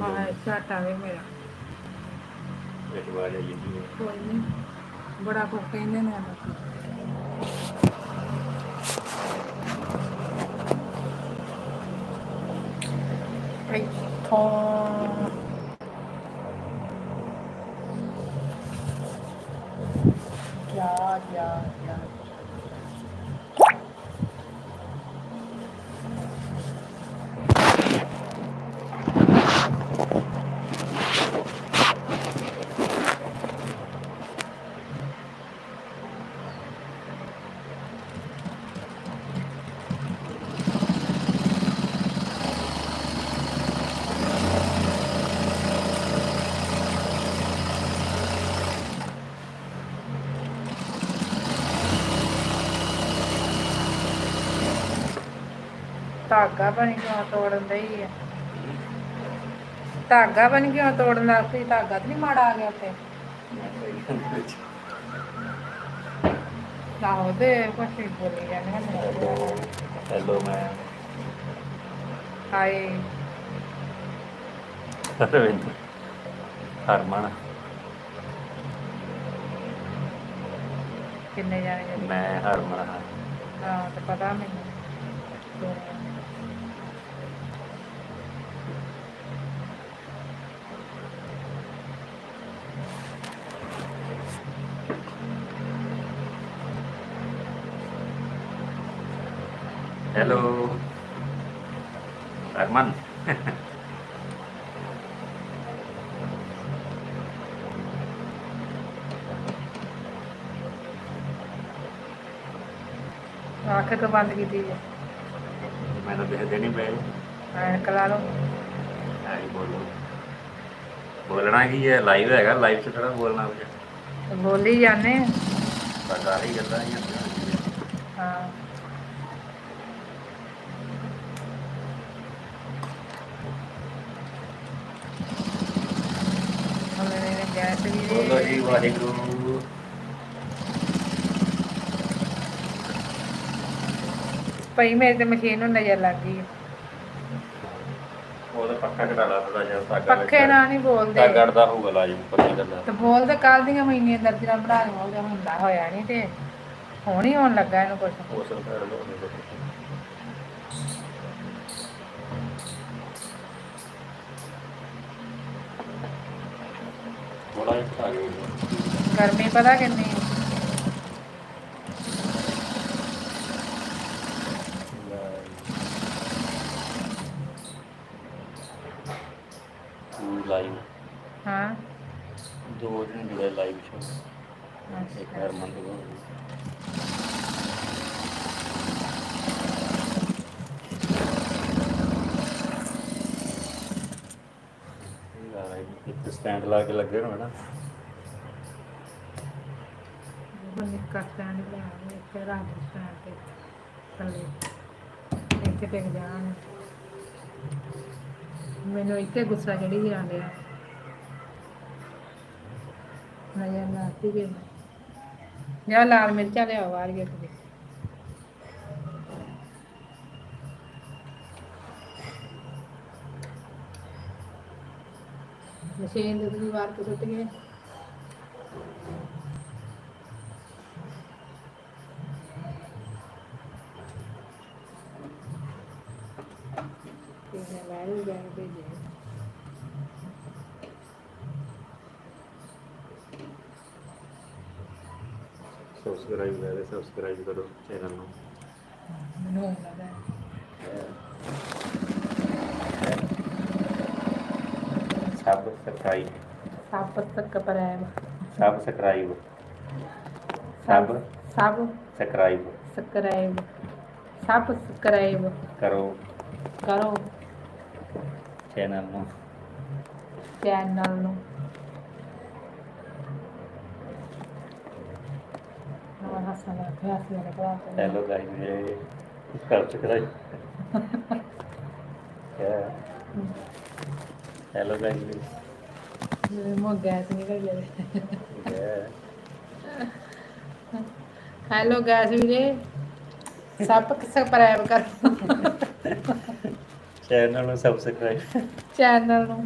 ਹਾਂ ਆਵੇ ਮੇਰਾ। ਕੋਈ ਨਹੀਂ ਬੜਾ ਕੁਝ ਕਹਿੰਦੇ ਨੇ। ਲੋਕੀ ਇੱਥੋਂ ਜਾ ਜਾ ਧਾਗਾ ਬਣ ਕਿਉਂ ਤੋੜਨ ਦਈ ਆ। ਧਾਗਾ ਬਣ ਕਿਉਂ ਤੋੜਨ ਲੱਗ ਪਈ ਧਾਗਾ ਤੇ ਨਹੀਂ ਮਾੜਾ ਆ ਗਿਆ ਉੱਤੇ ਆਹੋ ਤੇ ਕੁਛ ਵੀ ਬੋਲੀ ਜਾਂਦੇ ਨੇ ਹੈਲੋ ਮੈਂ ਹਾਏ। ਰਵਿੰਦਰ ਹਰਮਨ। ਕਿੰਨੇ ਜਾਣੇ ਮੈਂ ਹਰਮਨ ਹਾਂ। ਹਾਂ ਤੇ ਪਤਾ ਮੈਨੂੰ। ਹਰਮਨ ਅੱਖ ਕਿ ਬੰਦ ਕੀਤੀ ਜੇ ਮੈਂ ਤਾਂ ਦੇਖਦੇ ਨਹੀਂ ਪਏ। ਐਨਕ ਲਾ ਲਓ। ਆਈ ਬੋਲੋ। ਬੋਲਣਾ ਕੀ ਹੈ? ਲਾਈਵ ਹੈਗਾ ਲਾਈਵ 'ਚ ਬੋਲਣਾ ਬੋਲੀ ਜਾਂਦੇ ਆ। ਬਸ ਆਹੀ ਗੱਲਾਂ ਹੀ ਹੁੰਦੀਆਂ ਹਾਂ। ਦੇ- ਬੋਲੋ ਜੀ ਵਾਹਿਗੁਰੂ। ਭਾਈ ਮੇਰੇ ਤੇ ਮਸ਼ੀਨ ਨੂੰ ਨਜ਼ਰ ਲੱਗ ਗਈ। ਉਹਦਾ ਪੱਖਾ ਘਟਾ ਲਾ ਥੋੜਾ ਜਿਹਾ ਵਿੱਚ ਪੱਖੇ ਨਾਲ ਨਹੀਂ ਬੋਲਦੇ। ਧਾਗਾ ਅੜਦਾ ਹੋਊਗਾ ਲਾਜ਼ਮ ਪੱਕੀ ਗੱਲ ਤੇ ਬੋਲਦੇ ਕੱਲ ਦੀਆਂ ਮਹੀਨੇ ਦਰਜਨਾ ਬਣਾ ਉਹਦਾ ਹੁੰਦਾ ਹੋਇਆ ਨਹੀਂ ਤੇ ਹੁਣ ਹੋਣ ਲੱਗਾ ਇਹਨੂੰ ਕੁਝ ਹੋ ਸਕਦਾ ਹੈ ਬੜਾ ਇੱਕ ਆ ਗਿਆ ਗਰਮੀ ਪਤਾ ਕਿੰਨੀ ਹੈ? ਲਾਈਵ ਹਾਂ ਦੋ ਦਿਨ ਜੁੜੇ ਲਾਈਵ ਸ਼ੋ ਇੱਕ ਅੱਛਾ। ਹਰਮਨ ਦੇ ਇੱਕ ਸਟੈਂਡ ਲਾ ਕੇ ਲੱਗੇ ਹੋਣਾ ਨਾ। ਉਹ ਨਿੱਕਾ ਸਟੈਂਡ ਲਿਆ ਇੱਕ ਰਾਤ ਸਟੈਂਡ ਤੇ ਥੱਲੇ। ਇੱਥੇ ਟਿਕ ਜਾਣ। ਮੈਨੂੰ ਇੱਥੇ ਗੁੱਸਾ ਚੜੀ ਜਾਂਦਿਆ ਨਜ਼ਰ ਨਾ ਆਤੀ ਕਿ ਜਾਂ ਲਾਲ ਮਿਰਚਾਂ ਲਿਆਓ ਵਾਰੀਏ ਤੇ। ਮਸ਼ੀਨ ਦੇ ਦੂਜੀ ਵਾਰ ਤੋਂ ਟੁੱਟ ਗਏ। ਤੇ ਮੈਂ ਵੀ ਜਾਣ ਭੇਜੇ ਸਬਸਕ੍ਰਾਈਬ ਕਰੇ ਸਬਸਕ੍ਰਾਈਬ ਕਰੋ ਚੈਨਲ ਨੂੰ। ਮੈਨੂੰ ਹੁਣ ਲੱਗਾ ਹੈ। ਸਭ ਤੱਕ ਪਰਾਇਬ ਸਬ ਸਭ ਸਬਸਕ੍ਰਾਈਬ ਸਬਸਕ੍ਰਾਈਬ ਸਭ ਸਬਸਕ੍ਰਾਈਬ ਕਰੋ। ਕਰੋ। ਚੈਨਲ ਨੂੰ। ਚੈਨਲ ਨੂੰ। ਹਾਂ ਹੱਸਣ ਪਿਆ ਸੀ ਮੇਰੇ ਤੇ। ਹੈਲੋ ਗਾਇਸ ਇਹ ਸਬਸਕ੍ਰਾਈਬ ਹੈਲੋ ਗਾਇਸ ਮੇਰੇ ਮੂੰਹ ਗੈਸ ਨਿਕਲ ਗਿਆ ਯਾ ਹੈਲੋ ਗੈਸ ਵੀਰੇ। ਸਭ ਸਬਸਕ੍ਰਾਈਬ ਕਰੋ। ਚੈਨਲ ਨੂੰ ਸਬਸਕ੍ਰਾਈਬ ਚੈਨਲ ਨੂੰ।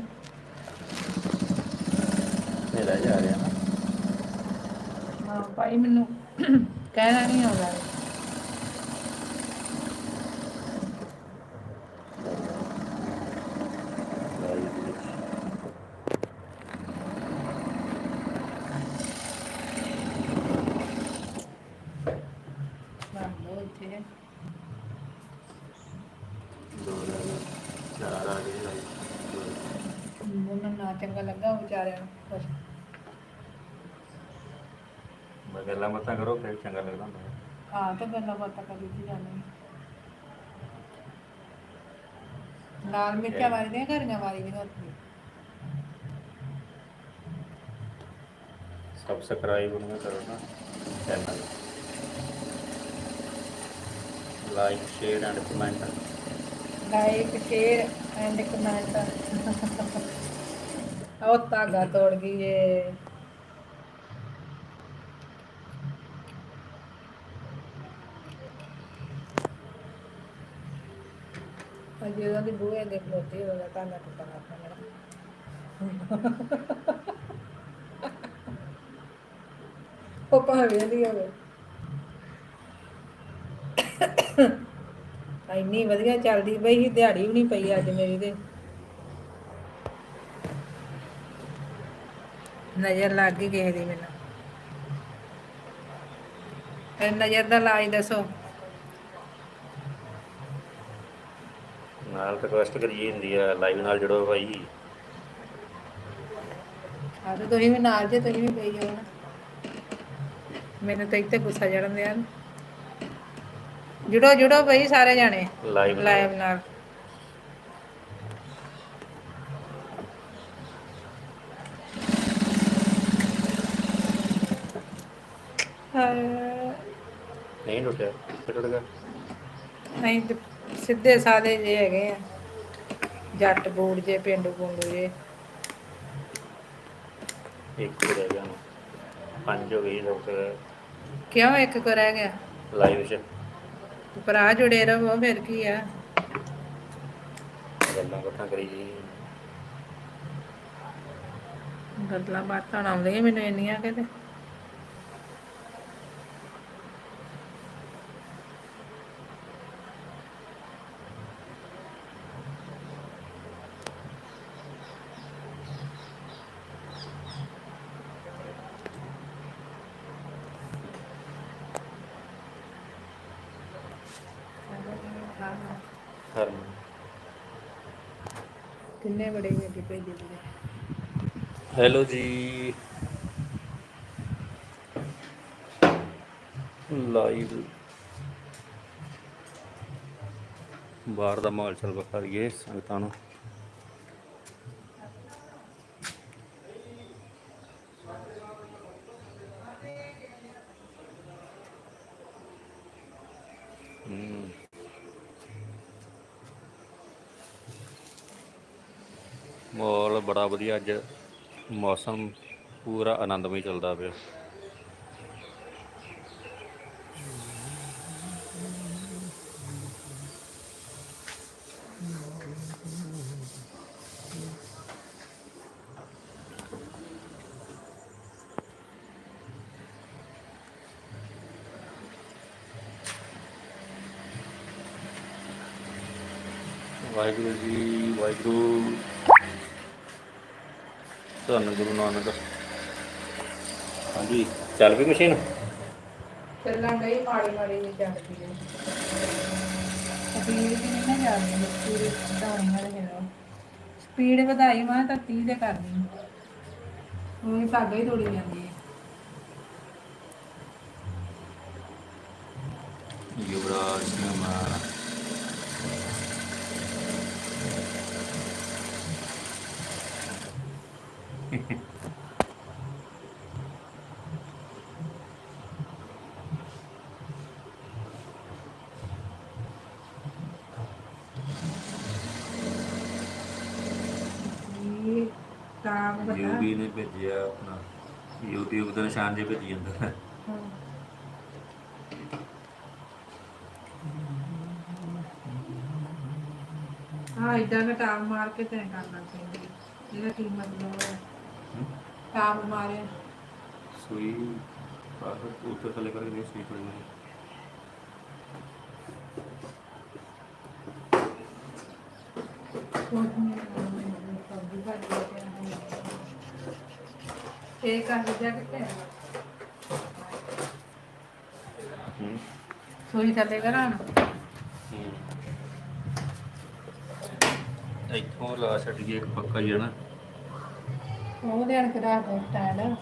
ਮੇਰਾ ਜਾ ਰਿਹਾ ਨਾ। ਭਾਈ ਮੈਨੂੰ ਕਹਿਣਾ ਨਹੀਂ ਆਉਂਦਾ ਲਾਈਵ ਦੇ ਵਿੱਚ ਮੰਨ ਲਓ ਇੱਥੇ ਦੋ ਰਹਿ ਗਏ, ਚਾਰ ਆ ਗਏ ਲਾਈਵ ਉਹਨਾਂ ਨੂੰ ਨਾ ਚੰਗਾ ਲੱਗਾ ਉਹ ਵਿਚਾਰਿਆਂ ਨੂੰ ਬਸ ਮੈਂ ਗੱਲਾਂ ਮਤਾਂ ਕਰੋ ਫਿਰ ਚੰਗਾ ਲੱਗਦਾ ਹੁੰਦਾ ਹਾਂ ਤਾਂ ਗੱਲਾਂ ਬਾਤਾਂ ਕਰੀ ਦੀ ਜਾਂਦੇ ਲਾਲ ਮਿਰਚਾਂ ਵਾਰੀਆਂ ਘਰੀਆਂ ਵਾਰੀਆਂ ਉੱਥੇ ਸਬਸਕ੍ਰਾਈਬ ਨੂੰ ਕਰੋ ਨਾ channel like share and comment like share and comment ਉਹ ਧਾਗਾ ਤੋੜ ਗਈ ਏ। ਅਜੇ ਉਹਦੀ ਬੂਹੇ ਦੇ ਖਲੋਤੀ ਹੋਇਆ ਧਾਗਾ ਟੁੱਟਣ ਲੱਗ ਪਿਆ ਮੇਰਾ। ਉਹ ਭਾਵੇਂ ਨਹੀਂ ਹੋਵੇ। ਇੰਨੀ ਵਧੀਆ ਚੱਲਦੀ ਪਈ ਸੀ, ਦਿਹਾੜੀ ਵੀ ਨਹੀਂ ਪਈ ਅੱਜ ਮੇਰੀ ਤੇ। ਨਜ਼ਰ ਲੱਗ ਗਈ ਕਿਸੇ ਦੀ ਮੈਨੂੰ। ਨਜ਼ਰ ਦਾ ਲਾਜ ਦੱਸੋ। ਨਾਲ ਰਿਕਵੈਸਟ ਕਰੀ ਹੁੰਦੀ ਆ ਲਾਈਵ ਨਾਲ ਜੁੜੋ ਭਾਈ ਆ ਤੇ ਤੁਸੀਂ ਵੀ ਨਾਲ ਜੇ ਤੁਸੀਂ ਵੀ ਪਈ ਜਾਓ ਨਾ। ਮੈਨੂੰ ਤਾਂ ਇੱਥੇ ਗੁੱਸਾ ਚੜਨ ਦਿਆ। ਜੁੜੋ ਜੁੜੋ ਬਈ ਸਾਰੇ ਜਾਣੇ। ਲਾਈਵ ਲਾਈਵ ਨਾਲ। ਨਹੀਂ ਟੁੱਟਿਆ। ਟੁੱਟ ਗਿਆ? ਨਹੀਂ ਸਿੱਧੇ ਸਾਦੇ ਜੇ ਹੈਗੇ ਆ। ਜੱਟ ਬੂੜ ਜੇ ਪਿੰਡੂ ਪੁੰਡੂ ਜੇ। ਇੱਕ ਹੀ ਰਹਿ ਗਿਆ ਹੁਣ। ਪੰਜ ਹੋ ਗਈ ਸਭ ਕਿਉਂ ਇੱਕ ਕੋ ਰਹਿ ਗਿਆ? ਲਾਈਵ 'ਚ। ਭਰਾ ਜੁੜੇ ਰਹੋ ਫਿਰ ਕੀ ਆ? ਗੱਲਾਂ ਬਾਤਾਂ ਕਰੀ ਜੀ। ਗੱਲਾਂ ਬਾਤਾਂ ਆਉਂਦੀਆਂ ਮੈਨੂੰ ਇੰਨੀਆਂ ਕਿਤੇ ਹਰ ਕਿੰਨੇ ਬੜੇ ਗੱਡੀ ਭੇਜੀ ਦੀ ਹੈਲੋ ਜੀ। ਲਾਈਵ। ਬਾਹਰ ਦਾ ਮਾਹੌਲ ਚੱਲ ਬਖਾ ਸੰਗਤਾਂ ਨੂੰ। ਹਮ। ਮਾਹੌਲ ਬੜਾ ਵਧੀਆ ਅੱਜ। ਮੌਸਮ ਪੂਰਾ ਆਨੰਦਮਈ ਚੱਲਦਾ ਪਿਆ। ਵਾਹਿਗੁਰੂ ਜੀ ਵਾਹਿਗੁਰੂ। ਧੰਨ ਗੁਰੂ ਨਾਨਕ। ਹਾਂਜੀ। ਚੱਲ ਪਈ ਮਸ਼ੀਨ? ਚੱਲਣ ਗਈ ਮਾੜੀ ਮਾੜੀ ਜਿਹੀ ਚੱਲਦੀ ਹੈ। ਸਪੀਡ ਵੀ ਨਹੀਂ ਨਾ ਜਾਂਦੀ ਸਪੀਡ ਵਧਾਉਣੀ ਹੈ ਜਿਹੜਾ ਸਪੀਡ ਵਧਾਈ ਮੈਂ ਤਾਂ 30 ਦੇ ਕਰਨੀ ਉਹ ਧਾਗਾ ਹੀ ਤੋੜੀ ਜਾਂਦੀ ਹੈ। ਯੁਵਰਾਜ ਸਿੰਘ ਮਾਨ ਇਹ ਕਾਮ ਬਤਾ ਯੂਬੀ ਨੇ ਭੇਜਿਆ ਆਪਣਾ। YouTube ਦਾ ਨਿਸ਼ਾਨ ਜੇ ਭੇਜੀ ਜਾਂਦਾ। ਹਾਂ। ਇਦਾਂ ਦਾ ਟਾਪ ਮਾਰ ਕੇ ਤੈਂ ਕਰਨਾ ਚਾਹੀਦਾ। ਇਹਦਾ ਕੀ ਮਤਲਬ ਹੈ? ਟਾਪ ਮਾਰੇ ਸੂਈ ਬਾਹਰ ਉੱਤੇ ਥੱਲੇ ਕਰਕੇ ਨਹੀਂ ਸੂਈ ਪੜੀ ਨਹੀਂ ਕੁਝ ਨਹੀਂ ਸਬਜ਼ੀ ਭਾਜੀ ਲੈ ਕੇ ਆਉਂਦੀ ਹਾਂ। ਇਹ ਕਰ ਜਾ ਕੇ ਹੂੰ ਸੋਈ ਥੱਲੇ ਕਰਾਂ ਇੱਥੋਂ ਲਾ ਛੱਡ ਗਈ ਇੱਕ ਪੱਕਾ ਹੀ ਹੈ ਨਾ। ਉਹ ਦੇਣ ਕੇ ਰੱਖ ਦੇ ਸਟੈਂਡ।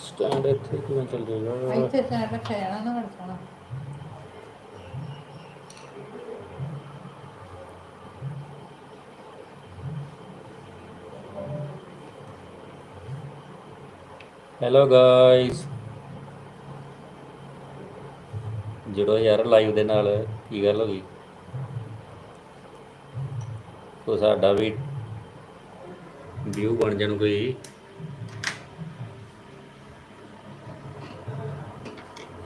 ਸਟੈਂਡ ਇੱਥੇ ਕਿਵੇਂ ਚੱਲ ਜਾਏਗਾ ਇੱਥੇ ਸਟੈਂਡ ਰੱਖਿਆ ਜਾਣਾ ਨਾ ਬੜਾ ਹੈਲੋ ਗਾਇਸ ਜੁੜੋ ਯਾਰ ਲਾਈਵ ਦੇ ਨਾਲ ਕੀ ਗੱਲ ਹੋ ਗਈ? ਤੋ ਸਾਡਾ ਵੀ ਵਿਊ ਬਣ ਜਾਣ ਕੋਈ।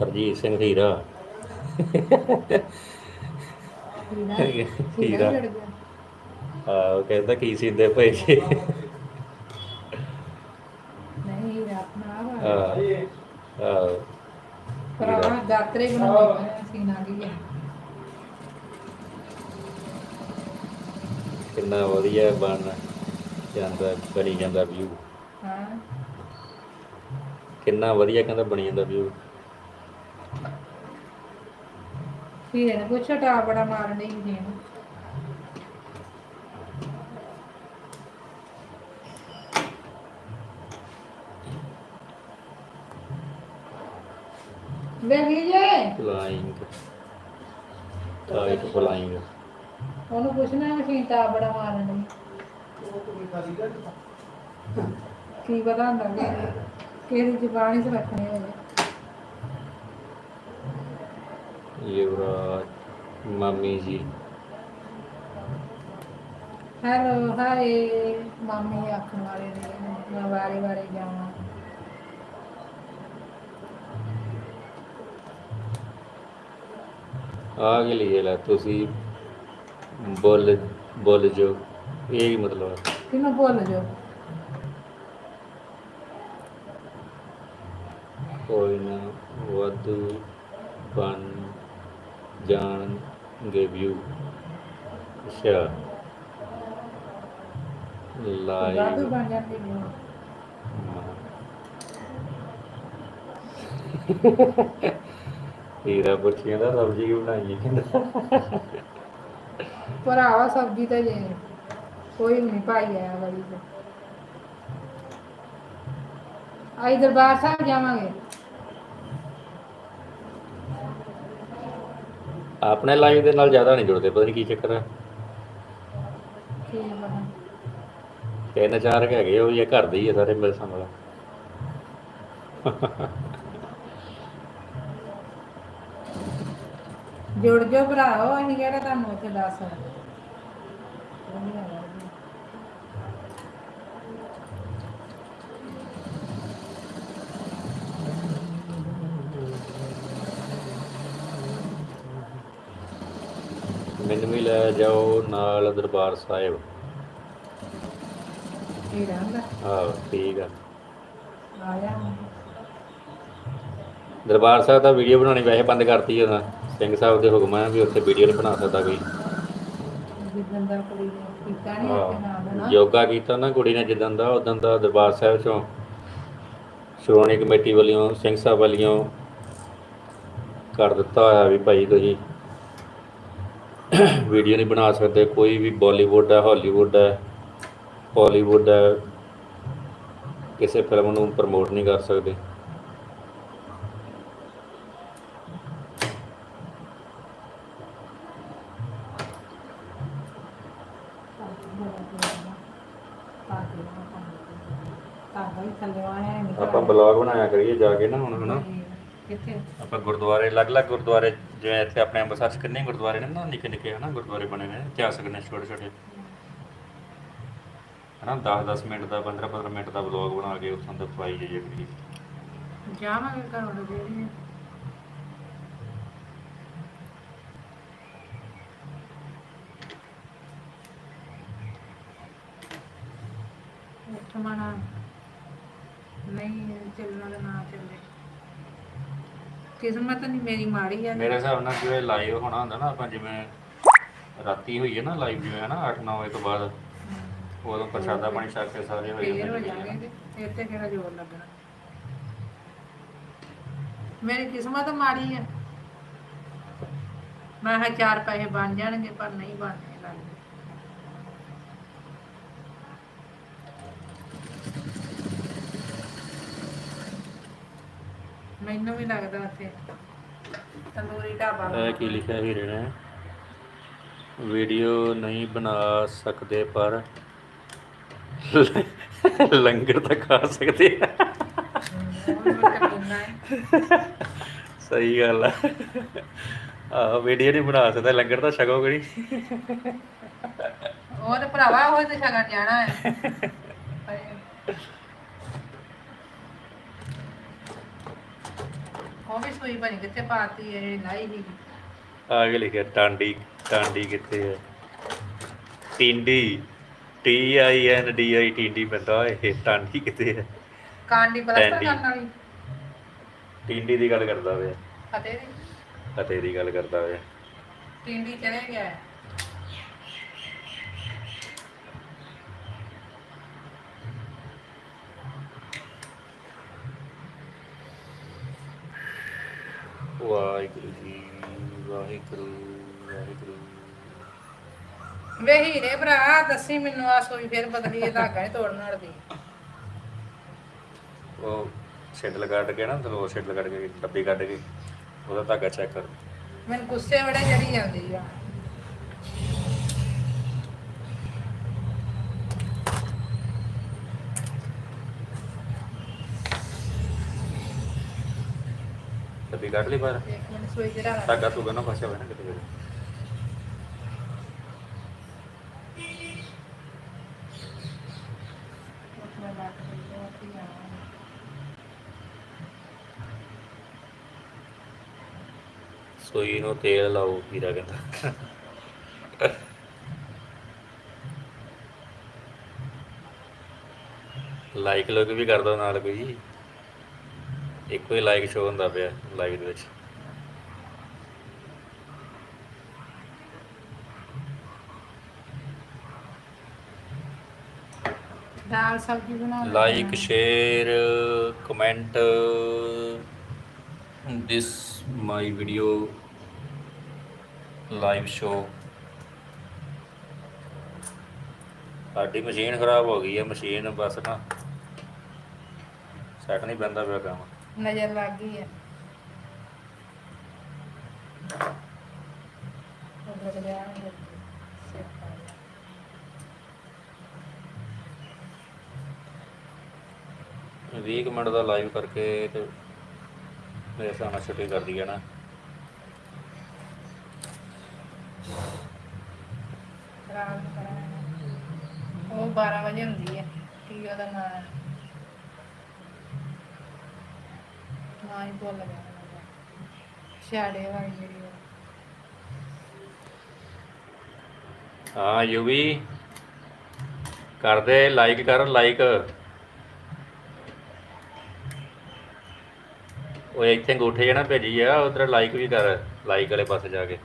ਹਰਜੀਤ ਸਿੰਘ ਹੀਰਾ। ਹੀਰਾ? ਆ ਉਹ ਕਹਿੰਦਾ ਕੀ ਸੀਂਦੇ ਪਏ ਜੀ ਨਹੀਂ ਹੀਰਾ ਆਪਣਾ ਆਪ ਆ ਆ ਆ ਪਰ ਆ ਦਾਤਰੇ ਬਣਾਉਂਦੇ ਨੇ ਹੈ ਕਿੰਨਾ ਵਧੀਆ ਬਣ ਜਾਂਦਾ ਬਣੀ ਜਾਂਦਾ ਵਿਊ ਹਾਂ। ਕਿੰਨਾ ਵਧੀਆ ਕਹਿੰਦਾ ਬਣੀ ਜਾਂਦਾ ਵਿਊ ਹੀਰੇ ਨੇ ਪੁੱਛਿਆ ਟਾ ਬੜਾ ਮਾਰਨ ਨਹੀਂ ਜੀ ਇਹਨੂੰ ਵੇਖੀ ਜੇ ਫਲਾਈਂਗ ਟਾਈਟ ਫਲਾਈਂਗ ਉਹਨੂੰ ਪੁੱਛਣਾ ਮਸ਼ੀਨ ਤਾਂ ਬੜਾ ਮਾਰਨ ਦੀ ਕੀ ਪਤਾ ਹੁੰਦਾ ਕਿ ਕਿਹੜੀ ਜ਼ਬਾਨ ਚ ਰੱਖਣੇ ਹੋਵੇ। ਯੁਵਰਾਜ ਮਾਮੀ ਜੀ। ਹੈਲੋ ਹਾਏ ਮਾਮੀ ਆਖਣ ਵਾਲੇ ਨੇ ਮੈਂ ਵਾਰੇ ਵਾਰੇ ਜਾਵਾਂ। ਲੈ ਤੁਸੀਂ ਬੋਲ ਬੋਲ ਜੋ ਇਹ ਹੀ ਮਤਲਬ ਹੈ ਕਿਹਨੂੰ ਭੁੱਲ ਜਾਓ ਕੋਈ ਨਾ ਵਾਧੂ ਬਣ ਜਾਣਗੇ ਵਿਊ ਅੱਛਾ। ਲਾਈਵ। ਬਣ ਜਾਂਦੀ ਨੇ ਹੀਰਾ ਪੁੱਛੀਆਂ ਦਾ ਸਬਜ਼ੀ ਕੀ ਬਣਾਈ ਕਹਿੰਦਾ ਭਰਾਵਾ ਸਬਜ਼ੀ ਤੇ ਜੇ ਕੋਈ ਨਹੀਂ ਭਾਈ ਆਇਆ ਵਾਲੀ ਤੇ। ਆਈ ਦਰਬਾਰ ਸਾਹਿਬ ਜਾਵਾਂਗੇ। ਆਪਣੇ ਲਾਈਵ ਦੇ ਨਾਲ ਜ਼ਿਆਦਾ ਨਹੀਂ ਜੁੜਦੇ ਪਤਾ ਨਹੀਂ ਕੀ ਚੱਕਰ ਹੈ ਕੀ ਬਣਾ ਤਿੰਨ ਚਾਰ ਕੁ ਹੈਗੇ ਉਹ ਵੀ ਇਹ ਘਰ ਦੇ ਹੀ ਆ ਸਾਰੇ ਮੇਰੇ ਸਾਹਮਣੇ। ਜੁੜ ਜੋ ਭਰਾਓ ਅਸੀਂ ਕਿਹੜਾ ਤੁਹਾਨੂੰ ਉੱਥੇ ਦੱਸ। ਮੈਨੂੰ ਵੀ ਲੈ ਜਾਓ ਨਾਲ ਦਰਬਾਰ ਸਾਹਿਬ। ਇਹ ਰਹਿੰਦਾ ਆਹ ਠੀਕ ਆ। ਆਇਆ ਦਰਬਾਰ ਸਾਹਿਬ ਦਾ ਵੀਡੀਓ ਬਣਾਉਣੀ ਵੈਸੇ ਬੰਦ ਕਰਤੀ ਉਹਨਾਂ। ਸਿੰਘ ਸਾਹਿਬ ਦੇ ਹੁਕਮ ਆ ਵੀ ਉੱਥੇ ਵੀਡੀਓ ਨਹੀਂ ਬਣਾ ਸਕਦਾ ਕੋਈ। ਦਾ ਕੀਤਾ ਨਹੀਂ ਹਾਂ। ਨਾ ਯੋਗਾ ਕੀਤਾ ਨਾ ਕੁੜੀ ਨੇ ਜਿੱਦਣ ਦਾ ਉਦੋਂ ਦਾ ਦਰਬਾਰ ਸਾਹਿਬ ਚੋਂ। ਸ਼੍ਰੋਮਣੀ ਕਮੇਟੀ ਵੱਲੋਂ ਸਿੰਘ ਸਾਹਿਬ ਵੱਲੋਂ ਕਰ ਦਿੱਤਾ ਹੋਇਆ ਵੀ ਭਾਈ ਤੁਸੀਂ ਵੀਡੀਓ ਨਹੀਂ ਬਣਾ ਸਕਦੇ। ਕੋਈ ਵੀ ਬਾਲੀਵੁੱਡ ਹੈ ਹਾਲੀਵੁੱਡ ਹੈ ਹਾਲੀਵੁੱਡ ਹੈ ਕਿਸੇ ਫਿਲਮ ਨੂੰ ਪ੍ਰਮੋਟ ਨਹੀਂ ਕਰ ਸਕਦੇ ਆਪਾਂ ਬਲੌਗ ਬਣਾਇਆ ਕਰੀਏ ਜਾ ਕੇ ਨਾ ਹੁਣ ਹਨਾ? ਕਿੱਥੇ ਆਪਾਂ ਗੁਰਦੁਆਰੇ ਅਲੱਗ-ਅਲੱਗ ਗੁਰਦੁਆਰੇ ਜਿਵੇਂ ਇੱਥੇ ਆਪਣੇ ਅੰਮ੍ਰਿਤਸਰ 'ਚ ਕਿੰਨੇ ਗੁਰਦੁਆਰੇ ਨੇ? ਨਾ ਨਿੱਕੇ ਨਿੱਕੇ ਹਨਾ ਗੁਰਦੁਆਰੇ ਬਣੇ ਨੇ ਇਤਿਹਾਸਕ ਨੇ ਛੋਟੇ ਛੋਟੇ ਹਨਾ 10-10 ਮਿੰਟ ਦਾ 15-15 ਮਿੰਟ ਦਾ ਵਲੌਗ ਬਣਾ ਕੇ ਉੱਥੋਂ ਦਾ ਪਾਈ ਜਾਈਏ ਕਰੀਏ ਜਾਵਾਂਗੇ ਘਰੋਂ ਦੇ ਜਿਹੜੀ ਉੱਠਮਣਾ ਨਹੀਂ ਚੱਲਣਾ ਤਾਂ ਨਾ ਚੱਲੇ। ਕਿਸਮਤ ਨਹੀਂ ਮੇਰੀ ਮਾੜੀ ਆ ਮੇਰੇ ਹਿਸਾਬ ਨਾਲ ਜਿਵੇਂ ਲਾਈਵ ਹੋਣਾ ਹੁੰਦਾ ਨਾ ਆਪਾਂ ਜਿਵੇਂ ਰਾਤੀ ਹੋਈ ਹੈ ਨਾ ਲਾਈਵ ਜਿਵੇਂ ਹੈ ਨਾ 8-9 ਵਜੇ ਤੋਂ ਬਾਅਦ। ਉਦੋਂ ਪ੍ਰਸ਼ਾਦਾ ਪਾਣੀ ਛਕ ਕੇ ਸਾਰੇ ਫੇਰ ਹੋ ਹੁੰਦੇ ਨੇ। ਜਾਣਗੇ ਤੇ ਇੱਥੇ ਕਿਹੜਾ ਜ਼ੋਰ ਲੱਗਣਾ। ਮੇਰੀ ਕਿਸਮਤ ਮਾੜੀ ਆ। ਮੈਂ ਕਿਹਾ ਚਾਰ ਪੈਸੇ ਬਣ ਜਾਣਗੇ ਪਰ ਨਹੀਂ ਬਣਨੇ ਲੱਗਦੇ ਮੈਨੂੰ ਵੀ ਲੱਗਦਾ ਉੱਥੇ। ਤੰਦੂਰੀ ਢਾਬਾ। ਇਹ ਕੀ ਲਿਖਿਆ ਹੀਰੇ ਨੇ ਵੀਡੀਓ ਨਹੀਂ ਬਣਾ ਸਕਦੇ ਪਰ ਲੰਗਰ ਤਾਂ ਖਾ ਸਕਦੇ ਆ। ਸਹੀ ਗੱਲ ਆ। ਆਹ ਵੀਡੀਓ ਨਹੀਂ ਬਣਾ ਸਕਦਾ ਲੰਗਰ ਤਾਂ ਛਕੋਗੇ ਨਹੀਂ ਉਹ ਤੇ ਭਰਾਵਾ ਉਹ ਤੇ ਛਗਣ ਜਾਣਾ ਹੈ। ਉਹ ਵੀ ਸੂਈ ਬਣੀ ਕਿੱਥੇ ਪਾਤੀ ਇਹ ਲਾਈ ਹੀ ਆ ਕੇ ਲਿਖਿਆ ਟਾਂਡੀ ਟਾਂਡੀ ਕਿੱਥੇ ਹੈ ਟਿੰਡੀ T I N D I ਟਿੰਡੀ ਬੰਦਾ ਇਹ ਟਾਂਡੀ ਕਿੱਥੇ ਹੈ ਕਾਂਡੀ ਪਲਸਤਰ ਟੈਂਡੀ। ਕਰਨ ਵਾਲੀ। ਟਿੰਡੀ ਦੀ ਗੱਲ ਕਰਦਾ ਵੇ ਫਤਿਹ ਦੀ ਅਤੇ ਦੀ ਗੱਲ ਕਰਦਾ ਵੇ ਟਿੰਡੀ ਚਲੇ ਗਿਆ। ਹੈ। ਵਾਹਿਗੁਰੂ ਜੀ ਵਾਹਿਗੁਰੂ ਵਾਹਿਗੁਰੂ ਵੇ ਹੀਰੇ ਭਰਾ ਦੱਸੀ ਮੈਨੂੰ ਆ ਸੂਈ ਫੇਰ ਬਦਲੀ ਇਹ ਧਾਗਾ ਨਹੀਂ ਤੋੜਨ ਵਾਲੀ। ਉਹ ਛਿੱਡਲ ਕੱਢ ਕੇ ਨਾ ਤੇ ਛਿੱਡਲ ਕੱਢ ਕੇ ਡੱਬੀ ਕੱਢ ਕੇ ਉਹਦਾ ਧਾਗਾ ਚੈੱਕ ਕਰ। ਮੈਨੂੰ ਗੁੱਸੇ ਬੜੇ ਚੜੀ ਜਾਂਦੀ ਆ। ਡੱਬੀ ਕੱਢ ਲਈ ਪਰ ਇੱਕ ਮਿੰਟ ਸੂਈ ਜਿਹੜਾ ਧਾਗਾ ਤੂਗਾ ਸੋਈ ਨੂੰ ਤੇਲ ਲਾਓ ਵੀਰਾ ਕਹਿੰਦਾ। ਲਾਈਕ ਲੋਕ ਵੀ ਕਰ ਦੋ ਨਾਲ ਕੋਈ। ਇੱਕੋ ਹੀ ਲਾਈਕ ਸ਼ੋ ਹੁੰਦਾ ਪਿਆ ਲਾਈਵ ਦੇ ਵਿੱਚ। ਦਾਲ ਸਬਜ਼ੀ ਬਣਾ like. Share comment this my video live show ਸਾਡੀ ਮਸ਼ੀਨ ਖਰਾਬ ਹੋ ਗਈ ਹੈ ਮਸ਼ੀਨ ਬਸ ਨਾ ਸੈੱਟ ਨਹੀਂ ਪੈਂਦਾ ਪਿਆ ਕੰਮ। ਨਜ਼ਰ ਲੱਗ ਗਈ ਹੈ ਉਹ ਲੱਗ ਗਿਆ। ਵੀਹ ਕੁ ਮਿੰਟ ਦਾ ਲਾਈਵ ਕਰਕੇ ਤੇ ਮੇਰੇ ਹਿਸਾਬ ਨਾਲ ਛੁੱਟੀ ਕਰ ਦਈਏ ਨਾ ਰਾਤ ਨੂੰ ਕਰਾਂਗੇ। ਉਹ 12 ਵਜੇ ਹੁੰਦੀ ਹੈ ਕੀ ਉਹਦਾ ਨਾਂ ਹੈ ਨਾਂ ਹੀ ਭੁੱਲ ਗਿਆ। ਛਾੜੇ ਵਾਲੀ ਜਿਹੜੀ। ਹਾਂ ਯੂਵੀ। ਕਰ ਦੇ ਲਾਈਕ ਕਰ ਲਾਈਕ ਉਹ ਇੱਥੇ ਅੰਗੂਠੇ ਜਿਹੜਾ ਭੇਜੀ ਆ ਉਧਰ ਲਾਈਕ ਵੀ ਕਰ ਲਾਈਕ ਵਾਲੇ ਪਾਸੇ ਜਾ ਕੇ।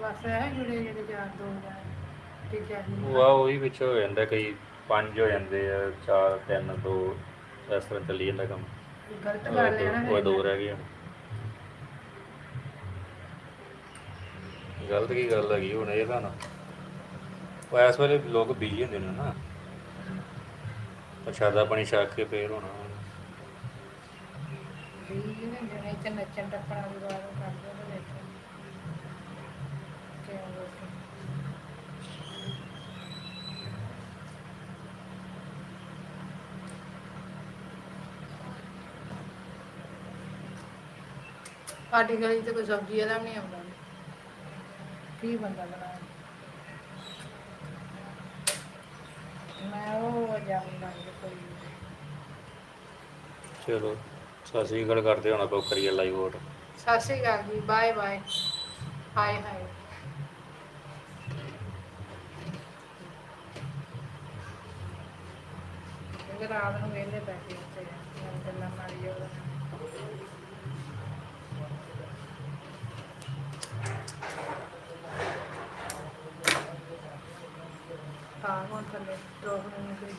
ਬਸ ਇਹ ਜੁੜੇ ਜਿਹੜੇ ਚਾਰ ਦੋ ਜਾਣੇ। ਤੀਜਾ ਹੀ ਵਾਹ ਉਹੀ ਵਿੱਚ ਹੋ ਜਾਂਦਾ ਕਈ। ਪੰਜ ਹੋ ਜਾਂਦੇ ਆ ਚਾਰ ਤਿੰਨ ਦੋ ਇਸ ਤਰ੍ਹਾਂ ਚੱਲੀ ਜਾਂਦਾ ਕੰਮ। ਗਲਤ ਕਰ ਲਿਆ ਨਾ ਉਹ ਫਿਰ। ਦੋ ਰਹਿ ਗਏ। ਗਲਤ ਕੀ ਗੱਲ ਹੈਗੀ ਹੁਣ ਇਹ ਤਾਂ ਨਾ। ਉਹ ਇਸ ਵੇਲੇ ਲੋਕ ਬਿਜ਼ੀ ਹੁੰਦੇ ਨੇ ਨਾ। ਪ੍ਰਸ਼ਾਦਾ ਪਾਣੀ ਛਕ ਕੇ ਫੇਰ ਹੋਣਾ। ਵੀ ਨੇ ਜਿਹੜੇ ਇੱਥੇ ਨੱਚਣ ਟੱਪਣ ਦੀ ਬਾਤ ਕਰਦੇ ਸਾਡੀ ਗਲੀ 'ਚ ਕੋਈ ਸਬਜ਼ੀ ਵਾਲਾ ਵੀ ਨਹੀਂ ਆਉਂਦਾ। ਕੀ ਬੰਦਾ ਬਣਾਏ? ਮੈਂ ਉਹ ਜਾਮਨਾਂ ਦੇ ਕੋਈ ਚਲੋ ਸਤਿ ਸ੍ਰੀ ਅਕਾਲ ਕਰਦੇ ਹੁਣ ਆਪਾਂ ਕਰੀਏ ਲਾਈਵ ਆਊਟ ਸਤਿ ਸ਼੍ਰੀ ਅਕਾਲ ਜੀ ਬਾਏ ਬਾਏ ਹਾਏ ਹਾਏ ਕਹਿੰਦੇ ਰਾਤ ਨੂੰ ਵਿਹਲੇ ਬੈਠੇ ਉੱਤੇ ਗੱਲਾਂ ਮਾਰੀ ਜਾਓ। ਹਾਂ ਹੁਣ ਥੱਲੇ ਰੋਕ ਨਹੀਂ ਕਰੀ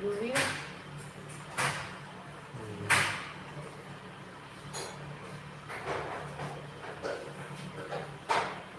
ਜ਼ਰੂਰੀ ਹੈ